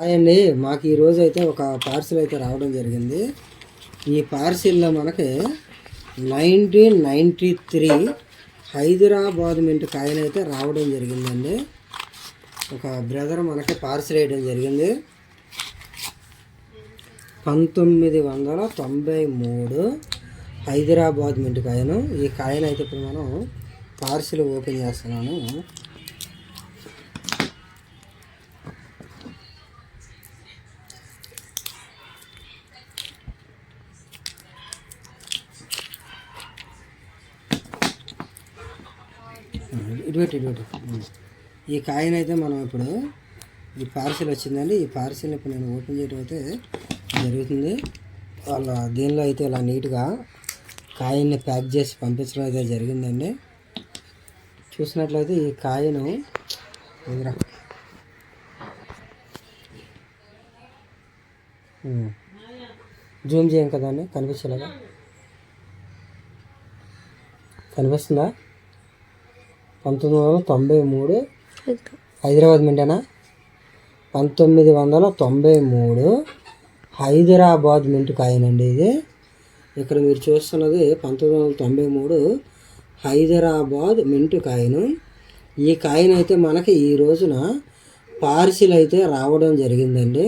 Hi అండి మాకు ఈరోజు అయితే ఒక పార్సిల్ అయితే రావడం జరిగింది. ఈ పార్సిల్లో మనకి nineteen ninety three Hyderabad mint coin అయితే రావడం జరిగిందండి. ఒక బ్రదర్ మనకి పార్సిల్ వేయడం జరిగింది. పంతొమ్మిది వందల తొంభై మూడు హైదరాబాద్ మింట్ కాయను ఈ కాయన్ అయితే ఇప్పుడు మనం పార్సిల్ ఓపెన్ చేస్తున్నాను. ఇటు ఇటువంటి. ఈ కాయిన్ అయితే మనం ఇప్పుడు ఈ పార్సిల్ వచ్చిందండి. ఈ పార్సిల్ ఇప్పుడు నేను ఓపెన్ చేయడం అయితే జరుగుతుంది. వాళ్ళ దీనిలో అయితే ఇలా నీట్గా కాయిన్ని ప్యాక్ చేసి పంపించడం అయితే జరిగిందండి. చూసినట్లయితే ఈ కాయను జూమ్ చేయం కదా అండి. కనిపించలేదా? కనిపిస్తుందా? పంతొమ్మిది వందల తొంభై మూడు. హైదరాబాద్ మింటేనా? పంతొమ్మిది వందల తొంభై మూడు. హైదరాబాద్ మింట్ కాయనండి ఇది. ఇక్కడ మీరు చూస్తున్నది పంతొమ్మిది వందల తొంభై మూడు హైదరాబాద్ మింట్ కాయను ఈ కాయను అయితే మనకి ఈ రోజున పార్సిల్ అయితే రావడం జరిగిందండి.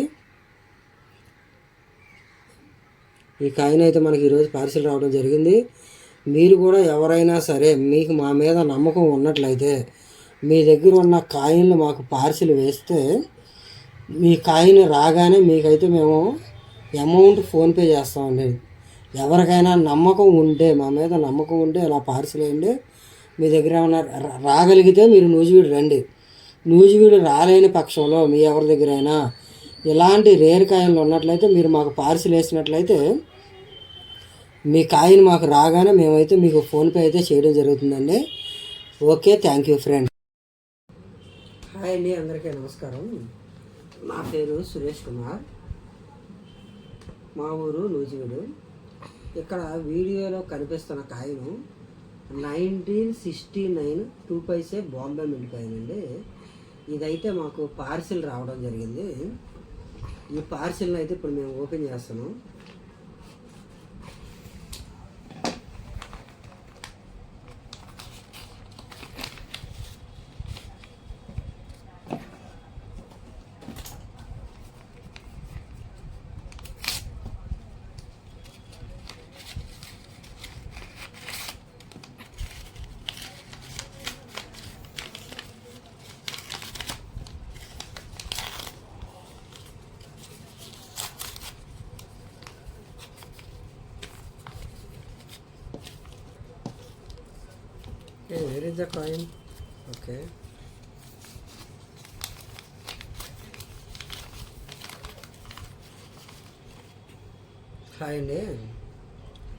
ఈ కాయిన్ అయితే మనకి ఈరోజు పార్సిల్ రావడం జరిగింది. మీరు కూడా ఎవరైనా సరే మీకు మా మీద నమ్మకం ఉన్నట్లయితే మీ దగ్గర ఉన్న కాయిన్లు మాకు పార్సిల్ వేస్తే మీ కాయిన్ రాగానే మీకైతే మేము అమౌంట్ ఫోన్పే చేస్తామండి. ఎవరికైనా నమ్మకం ఉంటే మా మీద నమ్మకం ఉంటే ఇలా పార్సిల్ వేయండి. మీ దగ్గర ఏమైనా రాగలిగితే మీరు నూజివీడు రండి. నూజివీడు రాలేని పక్షంలో మీ ఎవరి దగ్గరైనా ఇలాంటి రేర్ కాయలు ఉన్నట్లయితే మీరు మాకు పార్సిల్ వేసినట్లయితే మీ కాయిన్ మాకు రాగానే మేమైతే మీకు ఫోన్పే అయితే చేయడం జరుగుతుందండి. Okay thank you friend hi అండి అందరికీ నమస్కారం. నా పేరు సురేష్ కుమార్. మా ఊరు నూజివీడు. ఇక్కడ వీడియోలో కనిపిస్తున్న కాయను nineteen sixty nine two paise Bombay milk కాయనండి. ఇదైతే మాకు పార్సిల్ రావడం జరిగింది. ఈ పార్సిల్ని అయితే ఇప్పుడు మేము ఓపెన్ చేస్తున్నాం. Hey, where is the coin? Okay. Hi అండి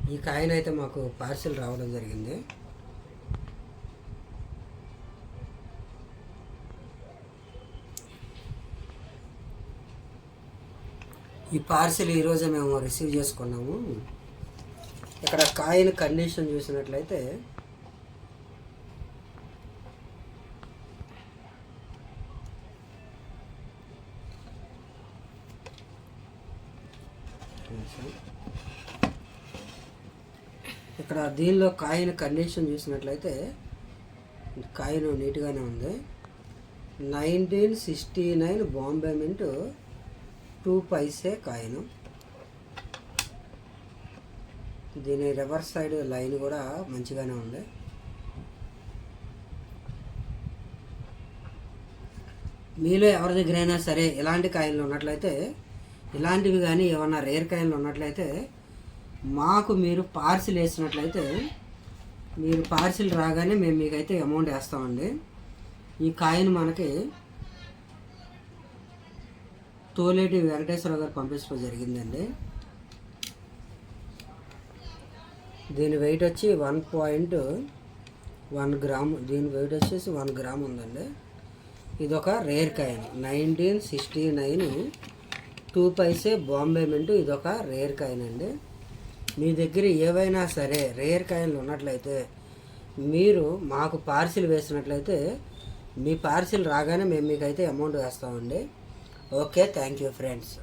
ఈ కాయిన్ అయితే మాకు పార్సిల్ రావడం జరిగింది ఈ పార్సిల్ ఈరోజే మేము రిసీవ్ చేసుకున్నాము ఇక్కడ కాయిన్ కండిషన్ చూసినట్లయితే ఇక్కడ దీనిలో కాయిన్ కండిషన్ చూసినట్లయితే కాయిన్ నీట్గానే ఉంది. Nineteen sixty nine Bombay mint two paise coin. దీని రివర్స్ సైడ్ లైన్ కూడా మంచిగానే ఉంది. మీలో ఎవరి దగ్గరైనా సరే ఇలాంటి కాయిన్లు ఉన్నట్లయితే ఇలాంటివి కానీ ఏమన్నా రేర్ కాయలు ఉన్నట్లయితే మాకు మీరు పార్సిల్ వేసినట్లయితే మీరు పార్సిల్ రాగానే మేము మీకైతే అమౌంట్ వేస్తామండి. ఈ కాయను మనకి తోలేటి వెంకటేశ్వర గారు పంపించడం జరిగిందండి. దీని వెయిట్ వచ్చి వన్ పాయింట్ వన్ గ్రామ్ దీని వెయిట్ వచ్చేసి వన్ గ్రామ్ ఉందండి. ఇది ఒక rare coin nineteen sixty nine two paise Bombay mint ఇది ఒక రేర్ కాయిన్ అండి. మీ దగ్గర ఏవైనా సరే రేర్ కాయిన్లు ఉన్నట్లయితే మీరు మాకు పార్సిల్ వేసినట్లయితే మీ పార్సిల్ రాగానే మేము మీకైతే అమౌంట్ వేస్తామండి. Okay thank you friends.